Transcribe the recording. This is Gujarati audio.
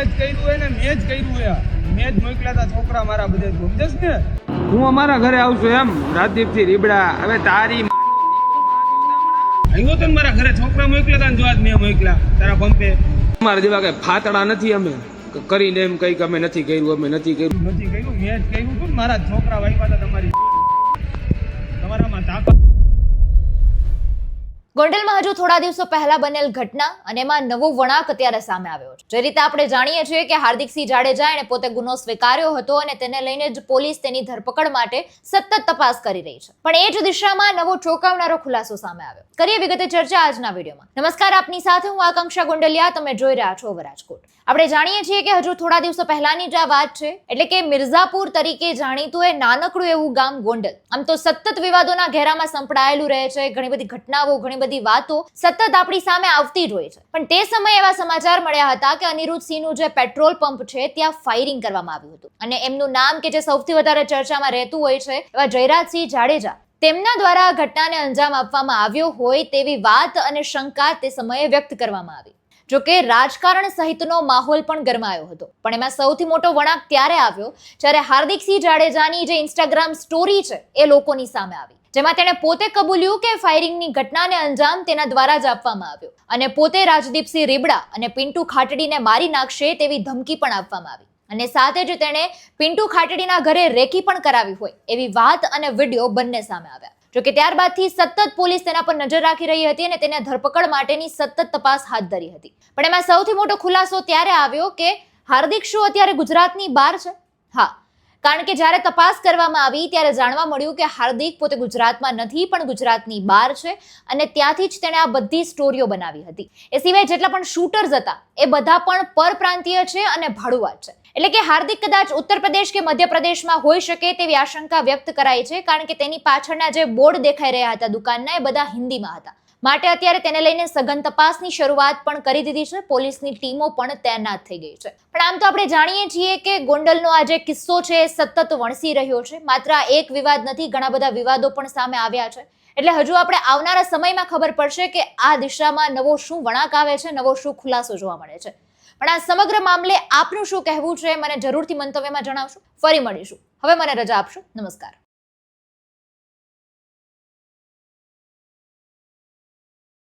મેં જ કર્યું હે મેં જ મોકલ્યા હતા છોકરા મારા બધે. સમજસ ને? હું અમારા ઘરે આવશું એમ. રાજદીપથી રીબડા. હવે તારી આવ્યો તો મારા ઘરે. છોકરા મોકલ્યા હતા જો આજ મેં મોકલ્યા. તારા પંપે. અમારા જેવા કઈ ફાતડા નથી અમે. કરીને એમ કઈ અમે નથી કર્યું, અમે નથી કર્યું. નથી કર્યું, મેં જ કર્યું મારા છોકરા વાઈફા હતા તમારી. ગોંડલમાં હજુ થોડા દિવસો પહેલા બનેલ ઘટના અને એમાં નવો વળાંક અત્યારે સામે આવ્યો છે. જે રીતે આપણે જાણીએ છીએ કે હાર્દિકસિંહ જાડેજા એણે પોતે ગુનો સ્વીકાર્યો હતો અને તેને લઈને જ પોલીસ તેની ધરપકડ માટે સતત તપાસ કરી રહી છે. પણ એ જ દિશામાં નવો ચોંકાવનારો ખુલાસો સામે આવ્યો. કરીએ વિગતે ચર્ચા આજના વિડીયોમાં. નમસ્કાર, આપની સાથે હું આકાંક્ષા ગોંડલિયા. તમે જોઈ રહ્યા છો રાજકોટ આપણે જાણીએ છીએ કે હજુ થોડા દિવસો પહેલાની જ આ વાત છે, એટલે કે મિર્ઝાપુર તરીકે જાણીતું એ નાનકડું એવું ગામ ગોંડલ. આમ તો સતત વિવાદોના ઘેરામાં સંપડાયેલું રહે છે, ઘણી બધી ઘટનાઓ, ઘણી બધી વાતો સતત આપણી સામે આવતી જ હોય છે. પણ તે સમયે એવા સમાચાર મળ્યા હતા કે અનિરુદ્ધ સિંહનું જે પેટ્રોલ પંપ છે, ત્યાં ફાયરિંગ કરવામાં આવ્યું હતું. અને એમનું નામ કે જે સૌથી વધારે ચર્ચામાં રહેતું હોય છે, એવા જયરાજસિંહ જાડેજા. તેમના દ્વારા આ ઘટનાને અંજામ આપવામાં આવ્યો હોય તેવી વાત અને શંકા તે સમયે વ્યક્ત કરવામાં આવી. જો કે રાજકારણ સહિતનો માહોલ પણ ગરમાયો હતો. પણ એમાં સૌથી મોટો વળાંક ત્યારે આવ્યો જ્યારે હાર્દિકસિંહ જાડેજાની જે ઇન્સ્ટાગ્રામ સ્ટોરી છે, એ લોકોની સામે આવી. જેમાં તેણે પોતે કબૂલ્યું કે ફાયરિંગની ઘટનાને અંજામ તેના દ્વારા જ આપવામાં આવ્યો. અને પોતે રાજદીપસિંહ રીબડા અને પિન્ટુ ખાટડીને મારી નાખશે તેવી ધમકી પણ આપવામાં આવી. અને સાથે જ તેણે પિન્ટુ ખાટડીના ઘરે રેકી પણ કરાવી હોય એવી વાત અને વીડિયો બંને સામે આવ્યા. જોકે ત્યારબાદથી સતત પોલીસ તેના પર નજર રાખી રહી હતી અને તેને ધરપકડ માટેની સતત તપાસ હાથ ધરી હતી. પણ એમાં સૌથી મોટો ખુલાસો ત્યારે આવ્યો કે હાર્દિક શું અત્યારે ગુજરાતની બહાર છે? હા કારણ કે જ્યારે તપાસ કરવામાં આવી, ત્યારે જાણવા મળ્યું કે હાર્દિક પોતે ગુજરાતમાં નથી, પણ ગુજરાતની બહાર છે અને ત્યાંથી જ તેણે આ બધી સ્ટોરીઓ બનાવી હતી. એ સિવાય જેટલા પણ શૂટર્સ હતા, એ બધા પણ પરપ્રાંતીય છે અને ભાડુઆત છે. એટલે કે હાર્દિક કદાચ ઉત્તર પ્રદેશ કે મધ્યપ્રદેશમાં હોઈ શકે તેવી આશંકા વ્યક્ત કરાઈ છે, કારણ કે તેની પાછળના જે બોર્ડ દેખાઈ રહ્યા હતા દુકાનના, એ બધા હિન્દીમાં હતા. માટે અત્યારે તેને લઈને સઘન તપાસની શરૂઆત પણ કરી દીધી છે. પોલીસની ટીમો પણ તૈનાત થઈ ગઈ છે. પણ આમ તો આપણે જાણીએ છીએ કે ગોંડલનો આ જે કિસ્સો છે એ સતત વણસી રહ્યો છે. માત્ર એક વિવાદ નથી, ઘણા બધા વિવાદો પણ સામે આવ્યા છે. એટલે હજુ આપણે આવનારા સમયમાં ખબર પડશે કે આ દિશામાં નવો શું વળાંક આવે છે, નવો શું ખુલાસો જોવા મળે છે. પણ આ સમગ્ર મામલે આપનું શું કહેવું છે મને જરૂરથી મંતવ્યમાં જણાવશો. ફરી મળીશું. હવે મને રજા આપશો. નમસ્કાર.